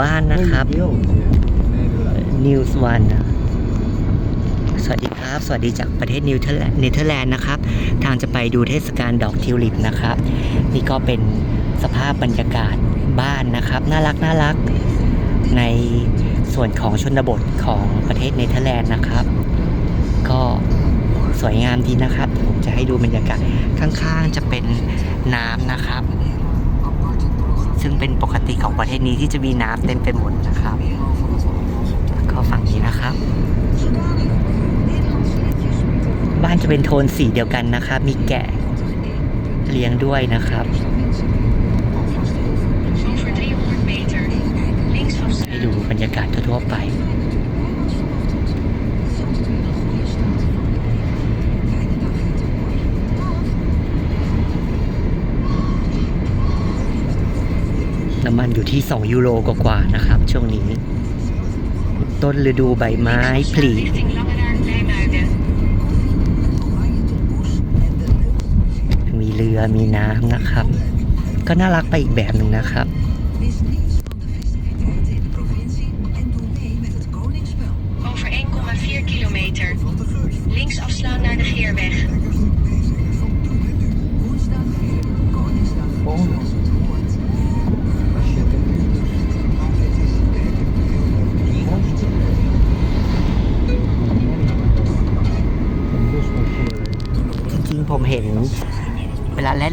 บ้านนะครับ News One นะสวัสดีครับ สวัสดีจากประเทศนิวเทอร์แลนด์เนเธอร์แลนด์นะครับ ทางจะไปดูเทศกาลดอกทิวลิปนะครับ นี่ก็เป็นสภาพบรรยากาศบ้านนะครับ น่ารักน่ารักในส่วนของชนบทของประเทศเนเธอร์แลนด์นะครับ ก็สวยงามดีนะครับ ผมจะให้ดูบรรยากาศข้างๆจะเป็นน้ำนะครับ ซึ่งเป็นปกติของประเทศนี้ที่จะมีน้ำเต็มไปหมดนะครับแล้วก็ฝั่งนี้นะครับ บ้านจะเป็นโทนสีเดียวกันนะครับ มีแกะเลี้ยงด้วยนะครับให้ดูบรรยากาศทั่วๆไป น้ำมันอยู่ที่ 2 ยูโรกว่าๆนะครับ ช่วงนี้ ต้นฤดูใบไม้ผลิ Richting Langenaar, Nijmuiden. มีเรือมีน้ำนะครับ ก็น่ารักไปอีกแบบหนึ่งนะครับ Over 1,4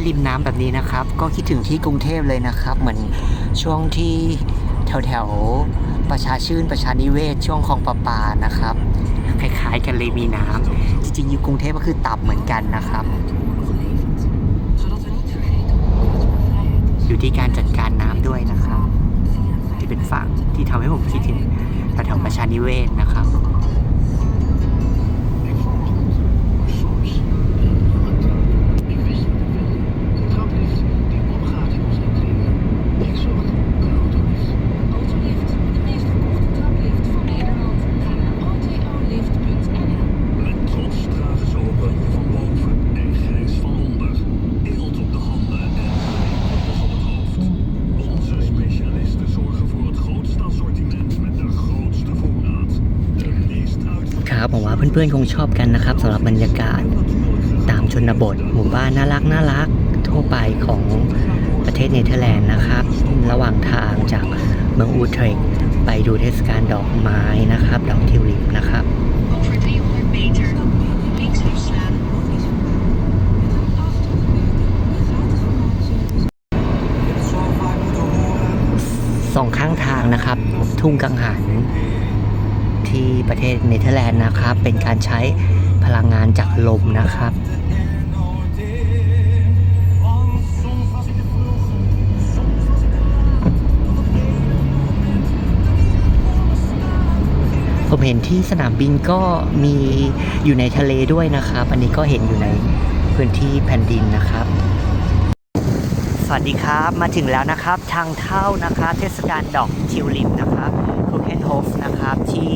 ริมน้ำแบบนี้นะครับ ก็คิดถึงที่กรุงเทพเลยนะครับ เหมือนช่วงที่แถวแถวๆประชาชื่นประชานิเวศ ช่วงคลองประปานะครับคล้ายๆกันเลยมีน้ำจริงๆอยู่กรุงเทพก็คือตับเหมือนกันนะครับ อยู่ที่การจัดการน้ำด้วยนะครับ ที่เป็นฝั่งที่ทำให้ผมคิดถึงแถวประชานิเวศนะครับ ครับผมว่าเพื่อนๆคงชอบกันนะครับสำหรับบรรยากาศตามชนบท หมู่บ้านน่ารักน่ารักทั่วไปของประเทศเนเธอร์แลนด์นะครับ ระหว่างทางจากเมืองอูเทรกไปดูเทศกาลดอกไม้นะครับ ดอกทิวลิปนะครับสองข้างทางนะครับ ทุ่งกังหัน ที่ประเทศเนเธอร์แลนด์นะครับ เป็นการใช้พลังงานจากลมนะครับผมเห็นที่สนามบินก็มีอยู่ในทะเลด้วยนะครับ อันนี้ก็เห็นอยู่ในพื้นที่แผ่นดินนะครับ สวัสดีครับ มาถึงแล้วนะครับ ทางเข้านะครับ เทศกาลดอกทิวลิปนะครับ โฮฟนะครับ ที่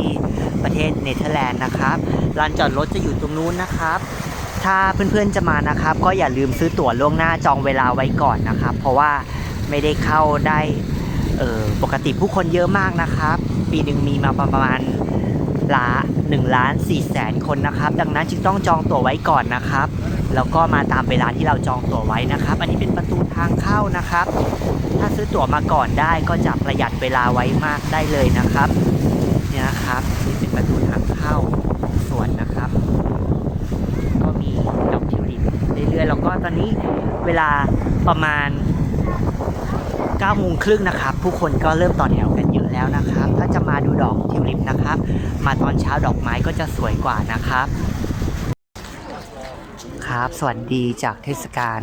ประเทศเนเธอร์แลนด์นะครับลานจอดรถจะอยู่ตรงนู้นนะครับ ถ้าเพื่อนๆจะมานะครับ ก็อย่าลืมซื้อตั๋วล่วงหน้าจองเวลาไว้ก่อนนะครับ เพราะว่าไม่ได้เข้าได้ปกติผู้คนเยอะมากนะครับ ปีหนึ่งมีมาประมาณละ1ล้าน4แสนคนนะครับ ดังนั้นจึงต้องจองตั๋วไว้ก่อนนะครับ แล้วก็มาตามเวลาที่เราจองตั๋วไว้นะครับ อันนี้เป็นประตูทางเข้านะครับ ถ้าซื้อตั๋วมาก่อนได้ก็จะประหยัดเวลาไว้มากได้เลยนะครับเนี่ยนะครับนี่เป็นประตูทางเข้าของสวนนะครับ ก็มีดอกทิวลิปเรื่อยๆแล้วก็ตอนนี้เวลาประมาณ9โมงครึ่งนะครับ ผู้คนก็เริ่มต่อแถวกันเยอะแล้วนะครับ ถ้าจะมาดูดอกทิวลิปนะครับ มาตอนเช้าดอกไม้ก็จะสวยกว่านะครับ ครับ สวัสดีจากเทศกาล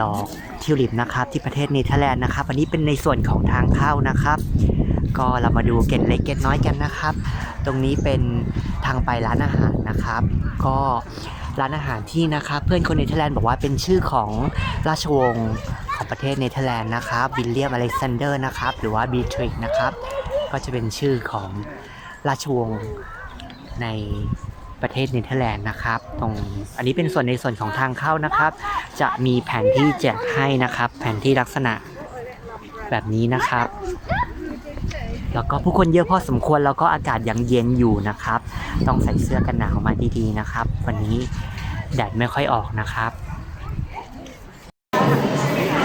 ดอกทิวลิปนะครับ ที่ประเทศเนเธอร์แลนด์นะครับอันนี้เป็นในส่วนของทางเข้านะครับ ก็เรามาดูเกตเล็กเกตน้อยกันนะครับ ตรงนี้เป็นทางไปร้านอาหารนะครับ ก็ร้านอาหารที่นะครับ เพื่อนคนเนเธอร์แลนด์บอกว่าเป็นชื่อของราชวงศ์ของประเทศเนเธอร์แลนด์นะครับวิลเลียมอเล็กซานเดอร์นะครับหรือว่าบีทริกนะครับก็จะเป็นชื่อของราชวงศ์ใน ประเทศเนเธอร์แลนด์นะครับ ตรงอันนี้เป็นส่วนในส่วนของทางเข้านะครับ จะมีแผนที่แจกให้นะครับ แผนที่ลักษณะแบบนี้นะครับ แล้วก็ผู้คนเยอะพอสมควรแล้วก็อากาศยังเย็นอยู่นะครับ ต้องใส่เสื้อกันหนาวมาดีๆนะครับ วันนี้แดดไม่ค่อยออกนะครับ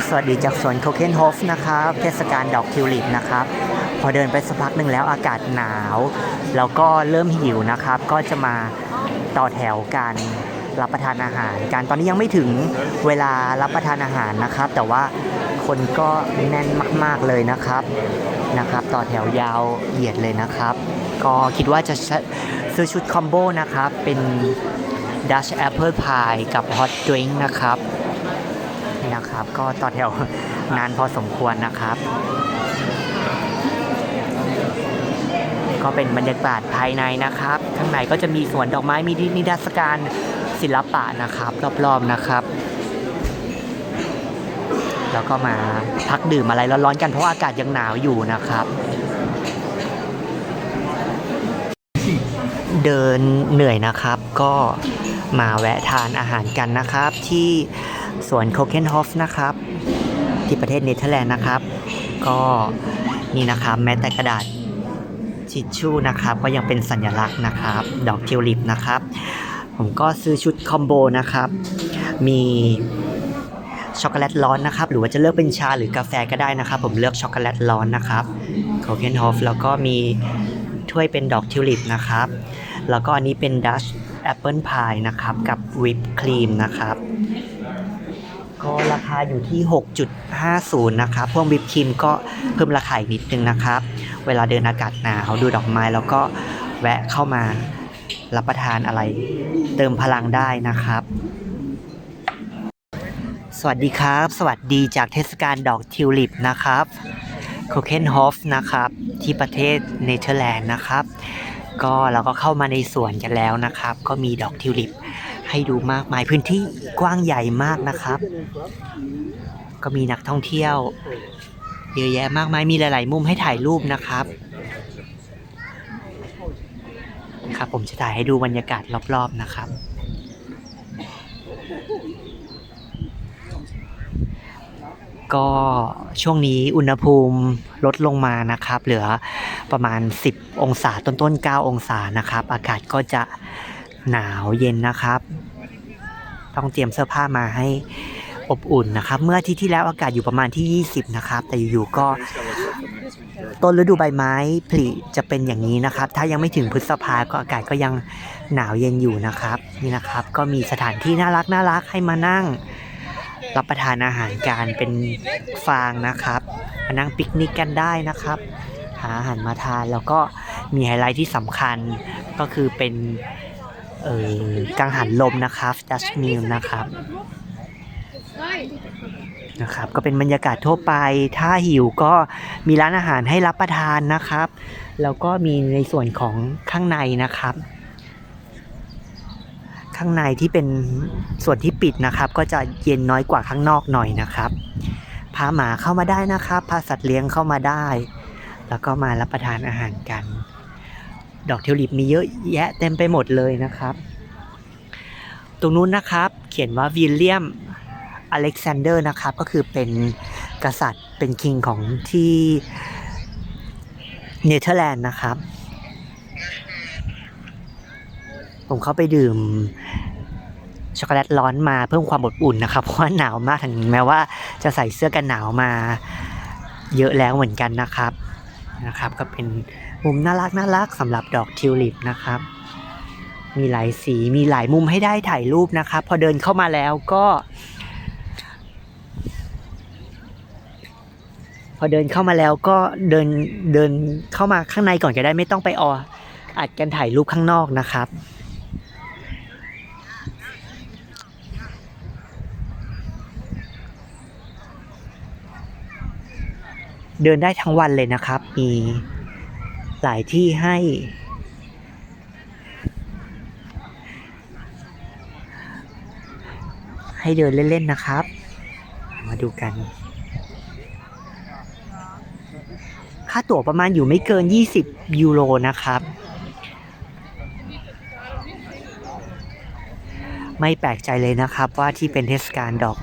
สวัสดีจากสวนโคเคนโฮฟนะครับ เทศกาลดอกทิวลิปนะครับ พอเดินไปสักพักหนึ่งแล้วอากาศหนาว แล้วก็เริ่มหิวนะครับ ก็จะมาต่อแถวกันรับประทานอาหารกันตอนนี้ยังไม่ถึงเวลารับประทานอาหารนะครับ แต่ว่าคนก็แน่นมาก ๆเลยนะครับนะครับ ต่อแถวยาวเหยียดเลยนะครับ ก็คิดว่าจะซื้อชุดคอมโบนะครับ เป็น Dutch Apple Pie กับ Hot Drink นะครับนี่นะครับ ก็ต่อแถวนานพอสมควรนะครับ ก็เป็นบรรยากาศภายในนะครับ ข้างในก็จะมีสวนดอกไม้มีนิทรรศการศิลปะนะครับ รอบๆนะครับ แล้วก็มาพักดื่มอะไรร้อนๆกันเพราะอากาศยังหนาวอยู่นะครับ เดินเหนื่อยนะครับก็มาแวะทานอาหารกันนะครับ ที่สวนโคเคนฮอฟนะครับ ที่ประเทศเนเธอร์แลนด์นะครับ ก็นี่นะครับแม้แต่กระดาษ ทิชชู่นะครับ ก็ยังเป็นสัญลักษณ์นะครับ ดอกทิวลิปนะครับ ผมก็ซื้อชุดคอมโบนะครับ มีช็อกโกแลตร้อนนะครับ หรือว่าจะเลือกเป็นชาหรือกาแฟก็ได้นะครับ ผมเลือกช็อกโกแลตร้อนนะครับโคเคนฮอฟแล้วก็มีถ้วยเป็นดอกทิวลิปนะครับ แล้วก็อันนี้เป็นดัชแอปเปิลพายนะครับ กับวิปครีมนะครับ ก็ราคาอยู่ที่ 6.50 นะครับ พวกวิปครีมก็เพิ่มราคาอีกนิดนึงนะครับ เวลาเดินอากาศหนาวดูดอกไม้แล้วก็แวะเข้ามารับประทานอะไร เติมพลังได้นะครับ สวัสดีครับ สวัสดีจากเทศกาลดอกทิวลิปนะครับโคเคนฮอฟนะครับ ที่ประเทศเนเธอร์แลนด์นะครับ ก็เราก็เข้ามาในสวนกันแล้วนะครับ ก็มีดอกทิวลิปให้ดูมากมายพื้นที่กว้างใหญ่มากนะครับ ก็มีนักท่องเที่ยว เยอะแยะมากมายมีหลาย ๆ มุมให้ถ่ายรูปนะครับครับ ผมจะถ่ายให้ดูบรรยากาศรอบ ๆ นะครับ ก็ช่วงนี้อุณหภูมิลดลงมานะครับ เหลือประมาณ 10 องศาต้น ๆ 9 องศานะครับ อากาศก็จะหนาวเย็นนะครับ ต้องเตรียมเสื้อผ้ามาให้ อบอุ่นนะครับ เมื่ออาทิตย์ที่แล้วอากาศอยู่ประมาณที่ 20 นะครับ แต่อยู่ๆก็ต้นฤดูใบไม้ผลิจะเป็นอย่างนี้นะครับ ถ้ายังไม่ถึงพฤษภาก็อากาศก็ยังหนาวเย็นอยู่นะครับ นี่นะครับ ก็มีสถานที่น่ารักน่ารักให้มานั่ง รับประทานอาหารการเป็นฟางนะครับมานั่งปิกนิกกันได้นะครับ หาอาหารมาทานแล้วก็มีไฮไลท์ที่สำคัญก็คือเป็นเออกังหันลมนะครับดัชมิลนะครับ นะครับก็เป็นบรรยากาศทั่วไปถ้าหิวก็มีร้านอาหารให้รับประทานนะครับ แล้วก็มีในส่วนของข้างในนะครับ ข้างในที่เป็นส่วนที่ปิดนะครับ ก็จะเย็นน้อยกว่าข้างนอกหน่อยนะครับ พาหมาเข้ามาได้นะครับพาสัตว์เลี้ยงเข้ามาได้ แล้วก็มารับประทานอาหารกัน ดอกทิวลิปมีเยอะแยะเต็มไปหมดเลยนะครับ ตรงนู้นนะครับ เขียนว่าวิลเลียม อเล็กซานเดอร์นะครับก็คือเป็นกษัตริย์เป็นคิงของที่เนเธอร์แลนด์นะครับ ผมเข้าไปดื่มช็อกโกแลตร้อนมาเพิ่มความอบอุ่นนะครับ เพราะว่าหนาวมากถึงแม้ว่าจะใส่เสื้อกันหนาวมาเยอะแล้วเหมือนกันนะครับนะครับ ก็เป็นมุมน่ารักน่ารักสำหรับดอกทิวลิปนะครับ มีหลายสีมีหลายมุมให้ได้ถ่ายรูปนะครับ พอเดินเข้ามาแล้วก็ พอเดินเข้ามาแล้วก็เดินเดินเข้ามาข้างในก่อนก็ได้ไม่ต้องไปอออัดกันถ่ายรูปข้างนอกนะครับ เดินได้ทั้งวันเลยนะครับ มีหลายที่ให้ให้เดินเล่น ๆ นะครับ มาดูกัน ค่าตั๋วประมาณอยู่ไม่เกิน 20 ยูโรนะครับ ไม่แปลกใจเลยนะครับว่าที่เป็นเทศกาลดอก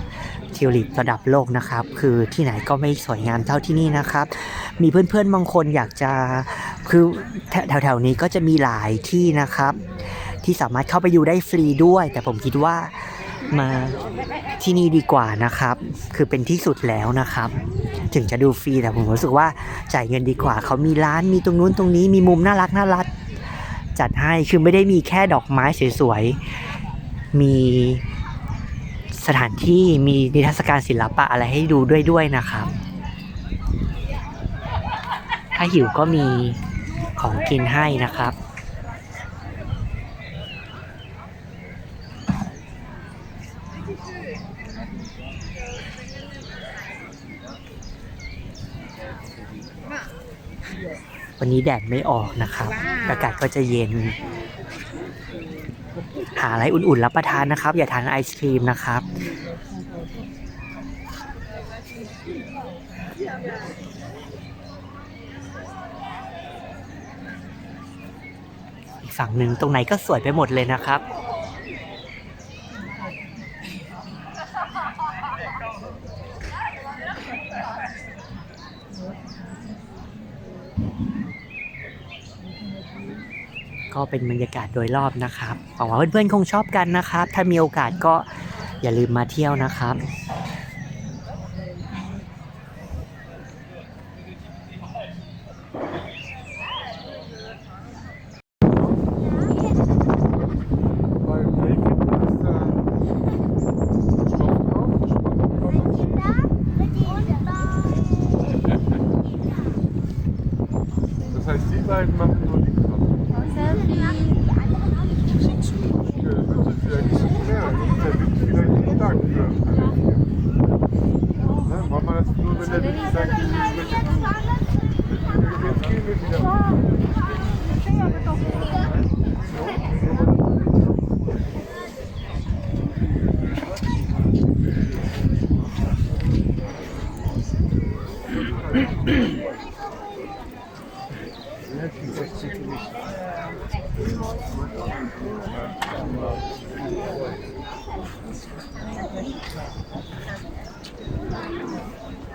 ทิวลิประดับโลกนะครับ คือที่ไหนก็ไม่สวยงามเท่าที่นี่นะครับ มีเพื่อนๆบางคนอยากจะคือแถวๆนี้ก็จะมีหลายที่นะครับ ที่สามารถเข้าไปอยู่ได้ฟรีด้วย แต่ผมคิดว่า มาที่นี่ดีกว่านะครับ คือเป็นที่สุดแล้วนะครับ ถึงจะดูฟรีแต่ผมรู้สึกว่าจ่ายเงินดีกว่า เขามีร้านมีตรงนู้นตรงนี้มีมุมน่ารักน่ารักจัดให้คือไม่ได้มีแค่ดอกไม้สวยๆ มีสถานที่มีนิทรรศการศิลปะอะไรให้ดูด้วยด้วยนะครับ ถ้าหิวก็มีของกินให้นะครับ วันนี้แดดไม่ออกนะครับอากาศก็จะเย็น หาอะไรอุ่นๆรับประทานนะครับ อย่าทานไอศครีมนะครับอีกฝั่งหนึ่งตรงไหนก็สวยไปหมดเลยนะครับ ก็เป็นบรรยากาศโดยรอบนะครับหวังว่าเพื่อนๆคงชอบกันนะครับ ถ้ามีโอกาสก็อย่าลืมมาเที่ยวนะครับ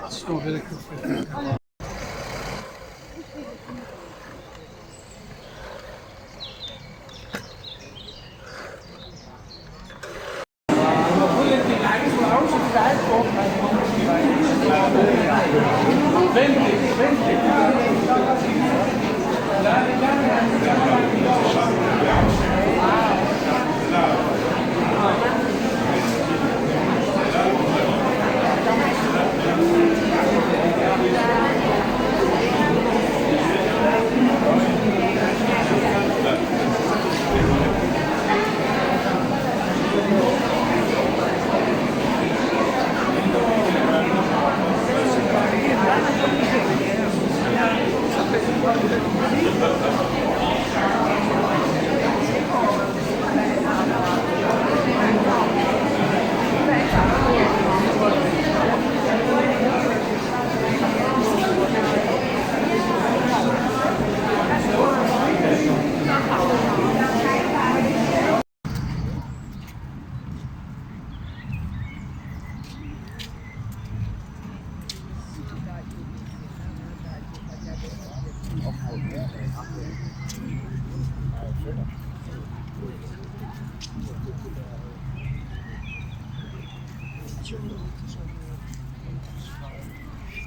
Stå väldigt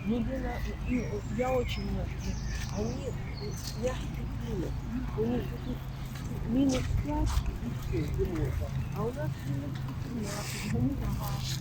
Ну, Лена, и я очень мягкий. Они мягкие климат. У них тут минус 5 и все, зимой. А у нас минус 15.